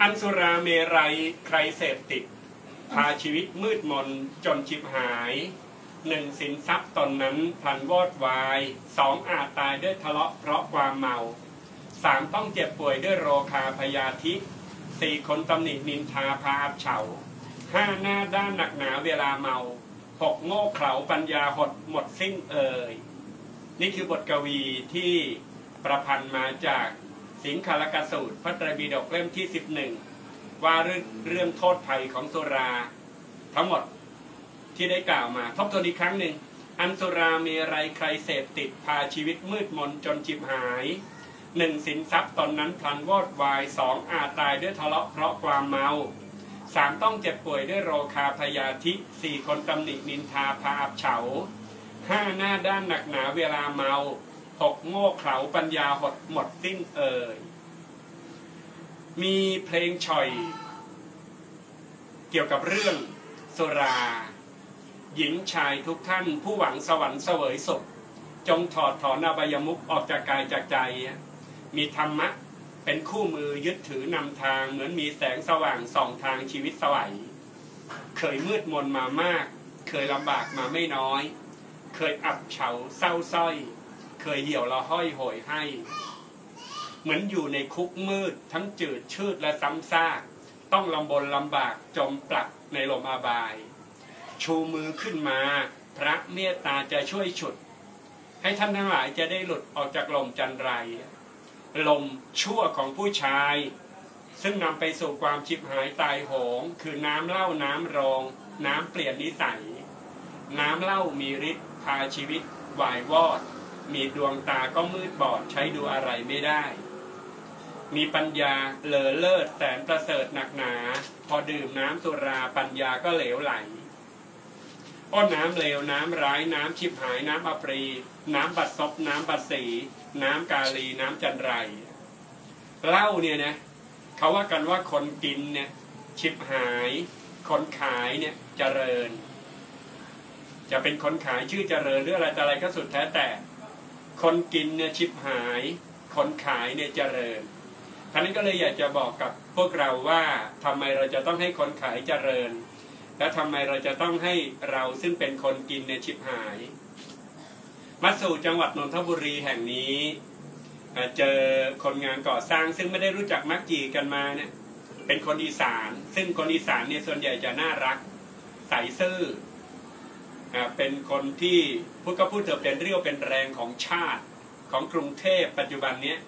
อันสุราเมรัยใครเสพติด พาชีวิตมืดมนจนชิบหาย หนึ่งสินทรัพย์ตนนั้นพันวอดวายสองอาจตายด้วยทะเลาะเพราะความเมาสามต้องเจ็บป่วยด้วยโรคาพยาธิสี่คนตำหนินินทาพาอับเฉาห้าหน้าด้านหนักหนาเวลาเมาหกโง่เขลาปัญญาหดหมดสิ้นเอ่ยนี่คือบทกวีที่ประพันธ์มาจาก สิงคารกสูตร พระไตรปิฎกเล่มที่ 11 ว่าเรื่องเรื่องโทษภัยของสุรา ทั้งหมดที่ได้กล่าวมา ทบทวนอีกครั้งหนึ่ง อันสุรามีอะไรใครเสพติดพาชีวิตมืดมนจนจิบหายหนึ่งสินทรัพย์ตอนนั้นพลันวอดวายสองอาจตายด้วยทะเลาะเพราะความเมาสามต้องเจ็บป่วยด้วยโรคาพยาธิสี่คนตำหนินินทาพาอับเฉาห้าหน้าด้านหนักหนาเวลาเมา หกโง่เขลาปัญญาหดหมดสิ้นเอ่ย มีเพลงฉ่อย เกี่ยวกับเรื่องสุรา หญิงชายทุกท่าน ผู้หวังสวรรค์เสวยสุขจงถอดถอนอบายมุขออกจากกายจากใจ มีธรรมะเป็นคู่มือยึดถือนำทางเหมือนมีแสงสว่างส่องทางชีวิตสวัย เคยมืดมนมามาก เคยลำบากมาไม่น้อย เคยอับเฉาเศร้าส้อย เคยเหี่ยวละห้อยโหยให้ เหมือนอยู่ในคุกมืด ทั้งจืดชืดและซ้ำซากต้องลำบนลำบากจมปลักในลมอาบาย ชูมือขึ้นมา พระเมตตาจะช่วยฉุด ให้ท่านทั้งหลายจะได้หลุดออกจากลมจันไร ลมชั่วของผู้ชาย ซึ่งนำไปสู่ความชิบหายตายโหง คือน้ำเหล้าน้ำรอง น้ำเปลี่ยนนิสัย น้ำเหล้ามีฤทธิ์พาชีวิตวายวอด มีดวงตาก็มืดบอดใช้ดูอะไรไม่ได้ มีปัญญาเลอเลิศแสนประเสริฐหนักหนา พอดื่มน้ำสุราปัญญาก็เหลวไหลอ้นน้ำเลวน้ำร้ายน้ำชิบหายน้ำอปรี น้ำบัดซบน้ำบัดสี น้ำกาลีน้ำจันไรเหล้าเนี่ยนะเขาว่ากันว่าคนกินเนี่ยชิบหาย คนขายเนี่ยเจริญ จะเป็นคนขายชื่อเจริญหรืออะไรแต่อะไรก็สุดแท้แต่ คนกินเนี่ยชิบหาย คนขายเนี่ยเจริญท่านี้ก็เลยอยากจะบอกกับพวกเราว่าทำไมเราจะต้องให้คนขายเจริญ และทำไมเราจะต้องให้เราซึ่งเป็นคนกินเนี่ยชิบหาย มาสู่จังหวัดนนทบุรีแห่งนี้เจอคนงานก่อสร้างซึ่งไม่ได้รู้จักมักจีกันมาเนี่ยเป็นคนอีสาน ซึ่งคนอีสานเนี่ยส่วนใหญ่จะน่ารักใสซื่อ เป็นคนที่พูดก็พูดเถอะเป็นเรี่ยวเป็นแรงของชาติของกรุงเทพปัจจุบันเนี้ย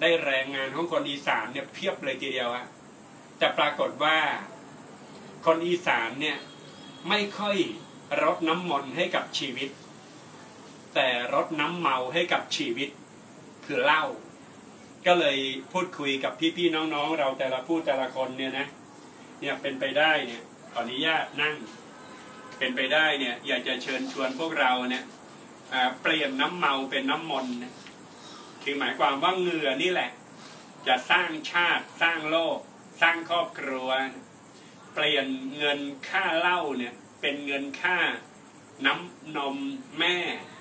ได้แรงงานของคนอีสานเนี่ยเพียบเลยทีเดียวอะแต่ปรากฏว่าคนอีสานเนี่ยไม่ค่อยรดน้ำมนต์ให้กับชีวิต แต่รดน้ำเมาให้กับชีวิต คือเหล้าก็เลยพูดคุยกับพี่ๆน้องๆ เราแต่ละผู้แต่ละคนเนี่ยนะเนี่ยเป็นไปได้เนี่ยขออนุญาตนั่ง เป็นไปได้เนี่ยอยากจะเชิญชวนพวกเราเนี่ยเปลี่ยนน้ำเมาเป็นน้ำมนต์คือหมายความว่าเหงื่อนี่แหละ จะสร้างชาติสร้างโลก สร้างครอบครัว เปลี่ยนเงินค่าเหล้าเนี่ย เป็นเงินค่าน้ำนมแม่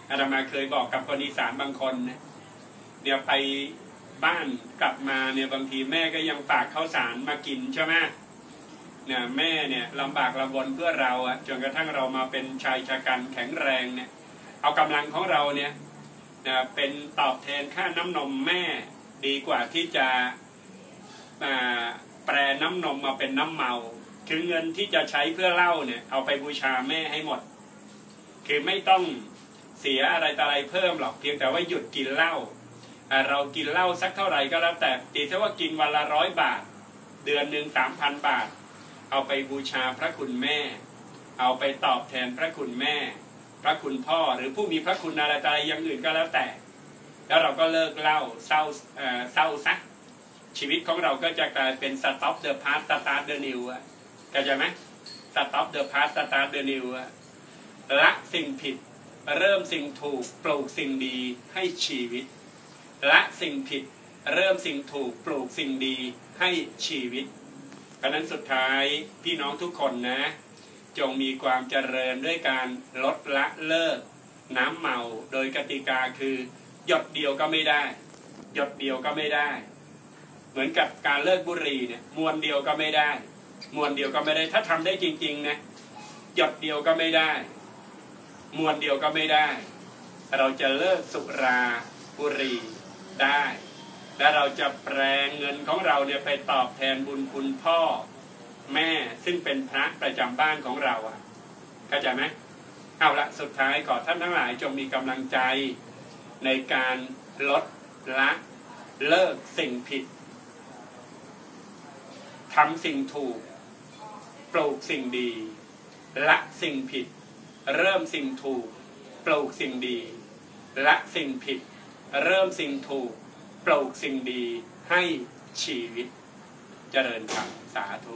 อาตมาเคยบอกกับคนอีสานบางคนเนี่ยเดี๋ยวไปบ้านกลับมาเนี่ยบางทีแม่ก็ยังฝากข้าวสารมากินใช่ไหม เนี่ยแม่เนี่ยลำบากลำบนเพื่อเราอะจนกระทั่งเรามาเป็นชายชะกันแข็งแรงเนี่ยเอากำลังของเราเนี่ยนะเป็นตอบแทนค่าน้ำนมแม่ดีกว่าที่จะแปรน้ำนมมาเป็นน้ำเมา คือเงินที่จะใช้เพื่อเล่าเนี่ยเอาไปบูชาแม่ให้หมด คือไม่ต้องเสียอะไรต่อะไรเพิ่มหรอกเพียงแต่ว่าหยุดกินเหล้าเรากินเหล้าสักเท่าไหร่ก็แล้วแต่ตีซะว่ากินวันละร้อยบาท เดือนหนึ่งสามพันบาท เอาไปบูชาพระคุณแม่ เอาไปตอบแทนพระคุณแม่ พระคุณพ่อหรือผู้มีพระคุณอะไรต่อะไรอย่างอื่นก็แล้วแต่ แล้วเราก็เลิกเล่าเศร้าเศร้าซักชีวิตของเราก็จะกลายเป็น stop the past start the new เข้าใจไหม stop the past start the new ละสิ่งผิดเริ่มสิ่งถูกปลูกสิ่งดีให้ชีวิต ละสิ่งผิดเริ่มสิ่งถูกปลูกสิ่งดีให้ชีวิต ราะนั้นสุดท้ายพี่น้องทุกคนนะ จงมีความเจริญด้วยการลดละเลิก น้ำเมาโดยกติกาคือหยดเดียวก็ไม่ได้ หยดเดียวก็ไม่ได้ เหมือนกับการเลิกบุหรี่เนี่ยมวนเดียวก็ไม่ได้ มวนเดียวก็ไม่ได้ ถ้าทำได้จริงๆนะหยดเดียวก็ไม่ได้ มวนเดียวก็ไม่ได้ เราจะเลิกสุราบุหรี่ได้ และเราจะแปลงเงินของเราเนี่ยไปตอบแทนบุญคุณพ่อแม่ซึ่งเป็นพระประจำบ้านของเราอะเข้าใจไหมเอาละสุดท้ายขอท่านทั้งหลายจงมีกำลังใจในการลดละเลิกสิ่งผิดทำสิ่งถูก ปลูกสิ่งดี ละสิ่งผิด เริ่มสิ่งถูก ปลูกสิ่งดี ละสิ่งผิด เริ่มสิ่งถูก ปลูกสิ่งดีให้ชีวิตเจริญครับสาธุ